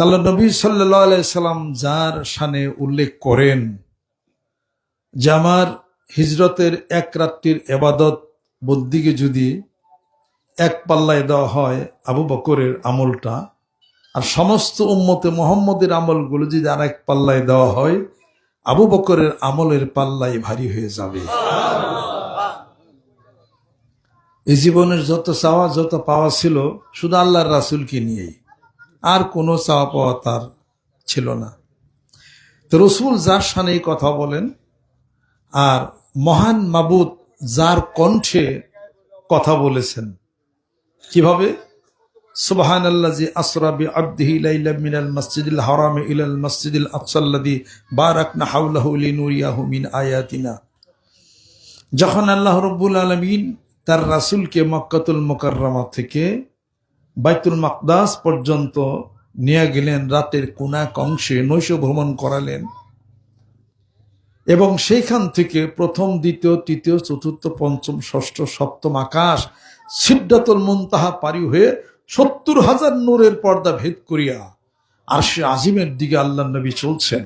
তাহলে নবী সাল্লাম যার শানে উল্লেখ করেন যে আমার হিজরতের এক রাত্রির এবাদত বদ্দিকে যদি এক পাল্লায় দেওয়া হয় আবু বকরের আমলটা, আর সমস্ত উম্মতে মোহাম্মদের আমলগুলো যদি আর এক পাল্লায় দেওয়া হয়, আবু বকরের আমলের পাল্লাই ভারী হয়ে যাবে। এই জীবনের যত চাওয়া, যত পাওয়া ছিল, শুধু আল্লাহর রাসুলকে নিয়েই। আর কোনো চাওয়া পাওয়া তার ছিল না। তো রসুল যার সানে কথা বলেন আর মহান মাবুদ যার কণ্ঠে কথা বলেছেন। কীভাবে? সুবহান আল্লাজি আসরাবি আব্দিহি মিনাল মসজিদিল হারামে ইলাল মসজিদিল আকসাল্লাদি বারাকনা হাউলাহু লিনুরিয়াহু মিন আয়াতিনা। যখন আল্লাহ রব্বুল আলমিন তার রাসূলকে মক্কাতুল মোকাররমা থেকে বাইতুল মাকদাস পর্যন্ত নিয়ে গেলেন, রাতের কোনা অংশে নৈশ ভ্রমণ করালেন। এবং সেইখান থেকে প্রথম, দ্বিতীয়, তৃতীয়, চতুর্থ, পঞ্চম, ষষ্ঠ, সপ্তম আকাশ সিদ্ধাতুল মুনতাহা পারি হয়ে সত্তর হাজার নূরের পর্দা ভেদ করিয়া আর সে আজিমের দিকে আল্লাহ নবী চলছেন।